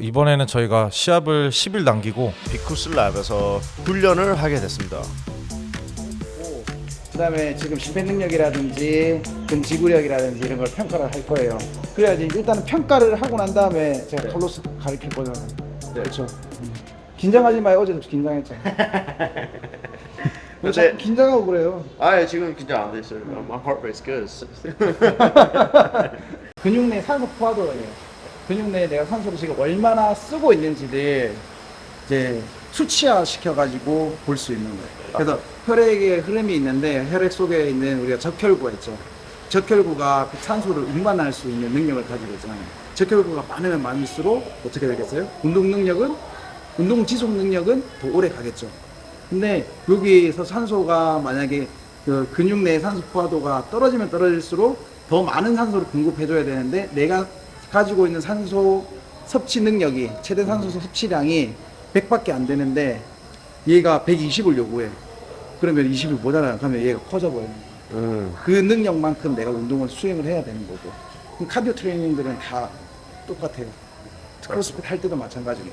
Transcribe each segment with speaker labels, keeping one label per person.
Speaker 1: 이번에는 저희가 시합을 10일 남기고
Speaker 2: 비쿠스 랩에서 훈련을 하게 됐습니다.
Speaker 3: 그다음에 지금 심폐 능력이라든지 근지구력이라든지 이런 걸 평가를 할 거예요. 그래야지 일단은 평가를 하고 난 다음에 제가 칼로스 가르칠 거잖아요. 그렇죠. 음. 긴장하지 마요. 어제도 긴장했잖아요. 왜
Speaker 2: 근데-
Speaker 3: 자꾸 긴장하고 그래요?
Speaker 2: 아 지금 긴장 안 됐어요. My heart rate's good.
Speaker 3: 근육 내 산소 포화도예요. 근육 내에 내가 산소를 지금 얼마나 쓰고 있는지를 이제 수치화 시켜가지고 볼 수 있는 거예요. 그래서 혈액의 흐름이 있는데 혈액 속에 있는 우리가 적혈구가 있죠. 적혈구가 그 산소를 운반할 수 있는 능력을 가지고 있잖아요. 적혈구가 많으면 많을수록 어떻게 되겠어요? 운동 능력은 운동 지속 능력은 더 오래 가겠죠. 근데 여기서 산소가 만약에 그 근육 내 산소 포화도가 떨어지면 떨어질수록 더 많은 산소를 공급해줘야 되는데 내가 가지고 있는 산소 섭취 능력이 최대 산소 섭취량이 100밖에 안 되는데 얘가 120을 요구해. 그러면 20이 모자라 그러면 얘가 커져버려요.
Speaker 2: 음.
Speaker 3: 그 능력만큼 내가 운동을 수행을 해야 되는 거고. 그럼 카디오 트레이닝들은 다 똑같아요. 크로스핏 할 때도 마찬가지고.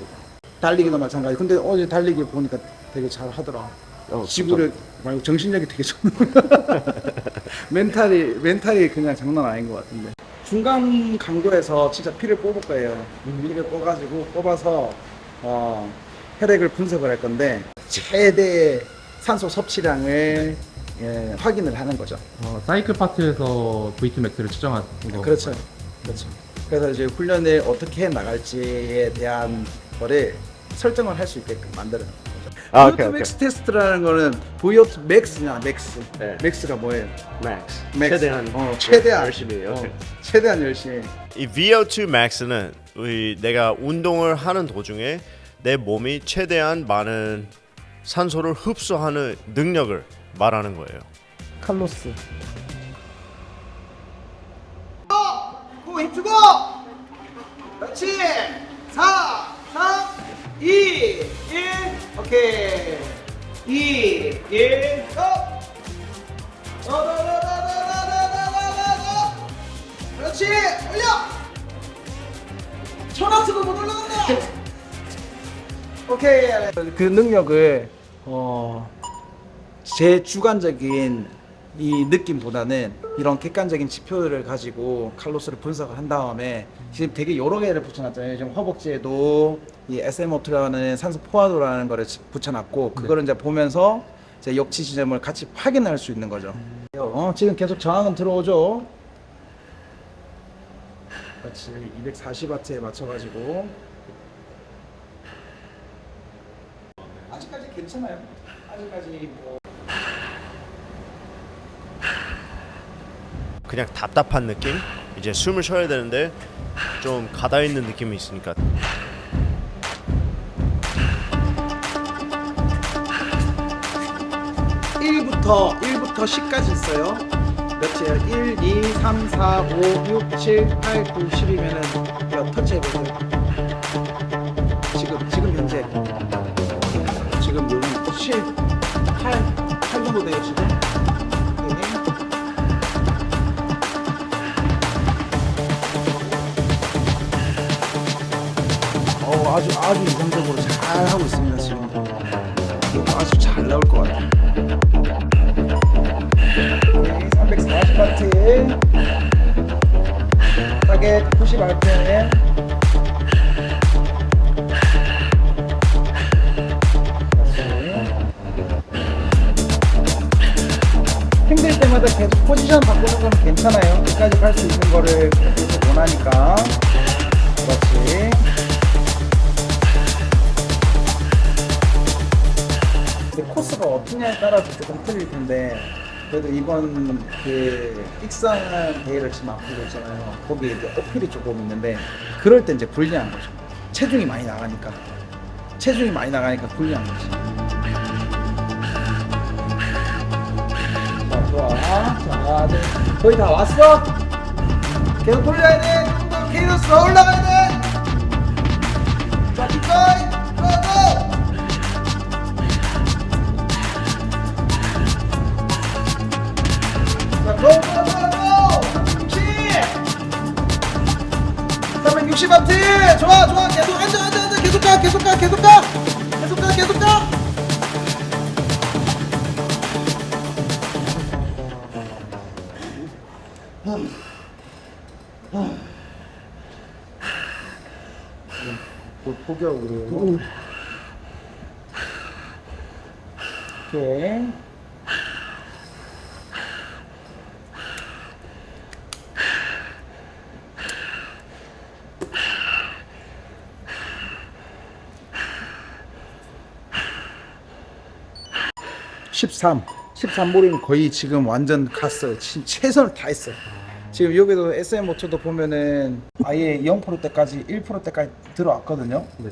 Speaker 3: 달리기도 마찬가지. 근데 어제 달리기 보니까 되게 잘 하더라.
Speaker 2: 어,
Speaker 3: 지구력 말고 정신력이 되게 좋은 멘탈이 멘탈이 그냥 장난 아닌 것 같은데 중간 강도에서 진짜 피를 뽑을 거예요. 피를 뽑아가지고 뽑아서 어, 혈액을 분석을 할 건데 최대 산소 섭취량을 예, 확인을 하는 거죠.
Speaker 4: 어, 사이클 파트에서 VT 맥스를 측정하는 거.
Speaker 3: 그렇죠. 그렇죠. 그래서 이제 훈련을 어떻게 해 나갈지에 대한 거를 설정을 할 수 있게끔 만드
Speaker 2: 아,
Speaker 3: 보이오트
Speaker 2: 오케이.
Speaker 3: 맥스 테스트라는 거는 보이오트 맥스냐 맥스
Speaker 2: 네.
Speaker 3: 맥스가 뭐예요?
Speaker 2: Max.
Speaker 3: 맥스.
Speaker 2: 최대한
Speaker 3: 어, 최대한
Speaker 2: 열심히 해요.
Speaker 3: 어, 최대한 열심히
Speaker 2: 이 VO2 max는 우리 내가 운동을 하는 도중에 내 몸이 최대한 많은 산소를 흡수하는 능력을 말하는 거예요.
Speaker 3: 칼로스 고 힘주고 그렇지 4 3 2 1 오케이 2 1 업! 더더 더 더 더 더 더 더 더 그렇지 올려 천하트도 못 올라간다 오케이 그 능력을 어 제 주관적인 이 느낌보다는 이런 객관적인 지표들을 가지고 칼로스를 분석을 한 다음에 지금 되게 여러 개를 붙여놨잖아요. 지금 허벅지에도 이 SMO2라는 산소 포화도라는 거를 지- 붙여놨고 그거를 이제 보면서 이제 역치 지점을 같이 확인할 수 있는 거죠. 어, 지금 계속 저항은 들어오죠. 그렇지. 240와트에 맞춰가지고 아직까지 괜찮아요. 아직까지 뭐
Speaker 2: 그냥 답답한 느낌? 이제 숨을 쉬어야 되는데 좀 가다 있는 느낌이 있으니까
Speaker 3: 1부터 1부터 10까지 있어요. 몇이에요? 1, 2, 3, 4, 5, 6, 7, 8, 9, 10이면은 이거 터치해 보세요. 지금 지금 현재 지금 여기 7, 8, 8 정도 돼요 지금. 어 아주 아주 이상적으로 잘 하고 있습니다 지금. 아주 잘 나올 것 같아요. 340바트. 타겟 90rpm에. 힘들 때마다 계속 포지션 바꾸는 건 괜찮아요. 끝까지 갈수 있는 거를 계속 원하니까. 그렇지 근데 코스가 어떠냐에 따라서 조금 틀릴 텐데 그래도 이번 그 익산 대회를 지금 앞두고 있잖아요. 거기에 이제 어필이 조금 있는데 그럴 때 이제 불리한 거죠. 체중이 많이 나가니까 체중이 많이 나가니까 불리한 거지. 자 좋아. 자 이제 거의 다 왔어. 계속 돌려야 돼. 조금 더 케이로스가 올라가야 돼. 자 기꺼이 뭘 포기하고 그래요? 오케이. 십삼, 십삼 볼이면 거의 지금 완전 갔어요. 최선을 다했어요. 지금 여기도 SM 모터도 보면은 아예 0%대까지 1%대까지 들어왔거든요
Speaker 4: 네.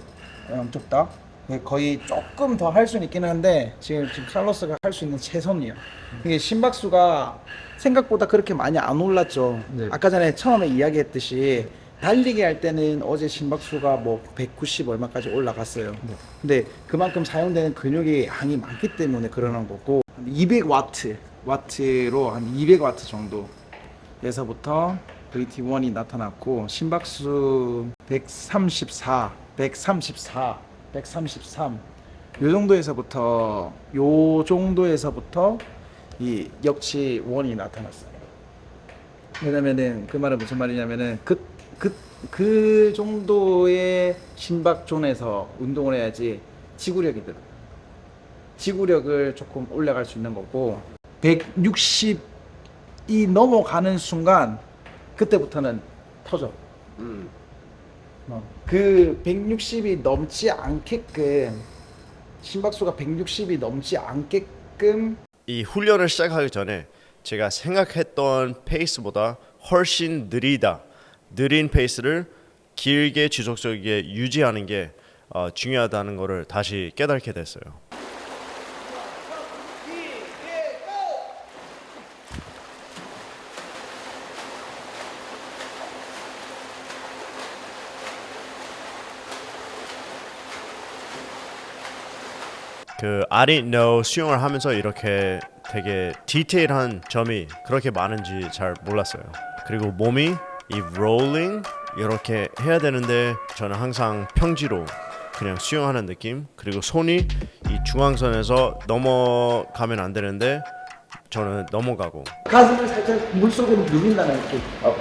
Speaker 3: 양쪽 다 네, 거의 조금 더 할 수는 있긴 한데 지금 지금 칼로스가 할 수 있는 최선이에요. 이게 심박수가 생각보다 그렇게 많이 안 올랐죠.
Speaker 4: 네.
Speaker 3: 아까 전에 처음에 이야기했듯이 달리기 할 때는 어제 심박수가 뭐 190 얼마까지 올라갔어요. 근데 그만큼 사용되는 근육의 양이 많기 때문에 그러는 거고 200 와트 와트로 한 200 와트 정도 에서부터 VT1이 나타났고 심박수 134, 134, 133. 요 정도에서부터 요 정도에서부터 이 역치 원이 나타났어요. 왜냐면은 그 말은 무슨 말이냐면은 그 그, 그 정도의 심박존에서 운동을 해야지 지구력이 들어. 지구력을 조금 올라갈 수 있는 거고 160 이 넘어가는 순간 그때부터는 터져. 어, 그 160이 넘지 않게끔 심박수가 160이 넘지 않게끔
Speaker 2: 이 훈련을 시작하기 전에 제가 생각했던 페이스보다 훨씬 느리다. 느린 페이스를 길게 지속적이게 유지하는 게 어, 중요하다는 것을 다시 깨닫게 됐어요. 그 I didn't 수영을 하면서 이렇게 되게 디테일한 점이 그렇게 많은지 잘 몰랐어요. 그리고 몸이 이 롤링 이렇게 해야 되는데 저는 항상 평지로 그냥 수영하는 느낌. 그리고 손이 이 중앙선에서 넘어가면 안 되는데 저는 넘어가고
Speaker 3: 가슴을 살짝 물속으로 누빈다는 느낌. 어.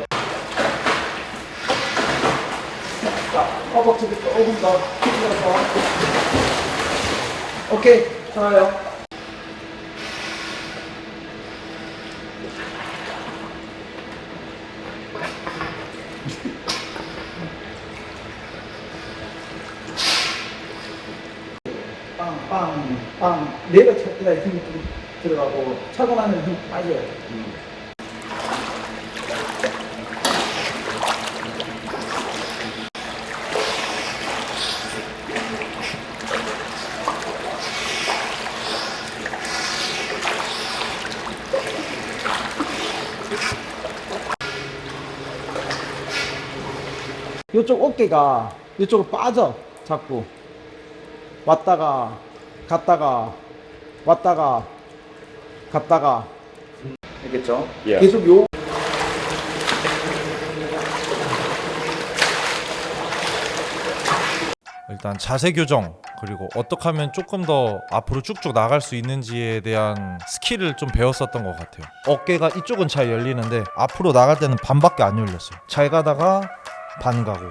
Speaker 3: 자, 허벅지를 조금 더. 오케이, 좋아요. 빵, 빵, 빵. 내려칠 때 힘이 좀 들어가고 차고 나면 힘 빠져요. 이쪽 어깨가 이쪽으로 빠져 자꾸 왔다가 갔다가 왔다가 갔다가 알겠죠? 계속 요
Speaker 1: 일단 자세 교정 그리고 어떻게 하면 조금 더 앞으로 쭉쭉 나갈 수 있는지에 대한 스킬을 좀 배웠었던 것 같아요. 어깨가 이쪽은 잘 열리는데 앞으로 나갈 때는 반밖에 안 열렸어요. 잘 가다가 반 가고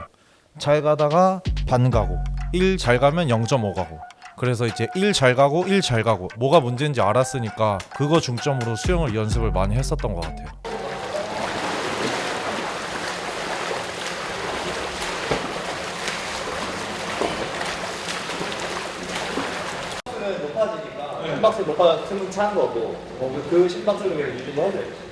Speaker 1: 잘 가다가 반 가고 1 잘 가면 0.5 가고 그래서 이제 1 잘 가고 1 잘 가고 뭐가 문제인지 알았으니까 그거 중점으로 수영을 연습을 많이 했었던 것 같아요.
Speaker 5: 심박수 높아 숨은 차는 거고 어, 그 심박수를 유지해야 돼.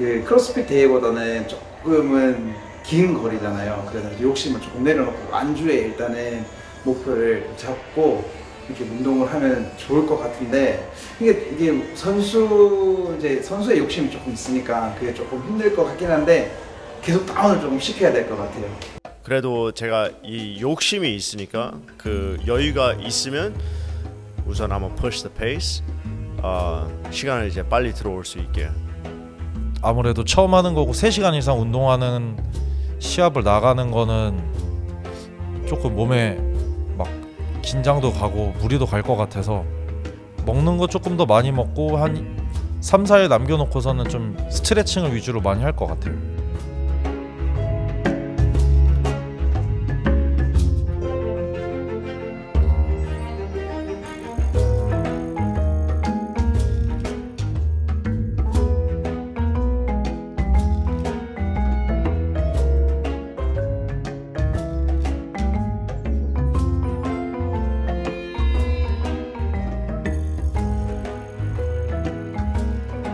Speaker 3: 그 크로스핏 대회보다는 조금은 긴 거리잖아요. 그래서 욕심을 조금 내려놓고 안주에 일단은 목표를 잡고 이렇게 운동을 하면 좋을 것 같은데 이게 이게 선수 이제 선수의 욕심이 조금 있으니까 그게 조금 힘들 것 같긴 한데 계속 다운을 조금 시켜야 될 것 같아요.
Speaker 2: 그래도 제가 이 욕심이 있으니까 그 여유가 있으면 우선 한번 push the pace 어, 시간을 이제 빨리 들어올 수 있게
Speaker 1: 아무래도 처음 하는 거고 3시간 이상 운동하는 시합을 나가는 거는 조금 몸에 막 긴장도 가고 무리도 갈 것 같아서 먹는 거 조금 더 많이 먹고 한 3, 4일 남겨놓고서는 좀 스트레칭을 위주로 많이 할 것 같아요.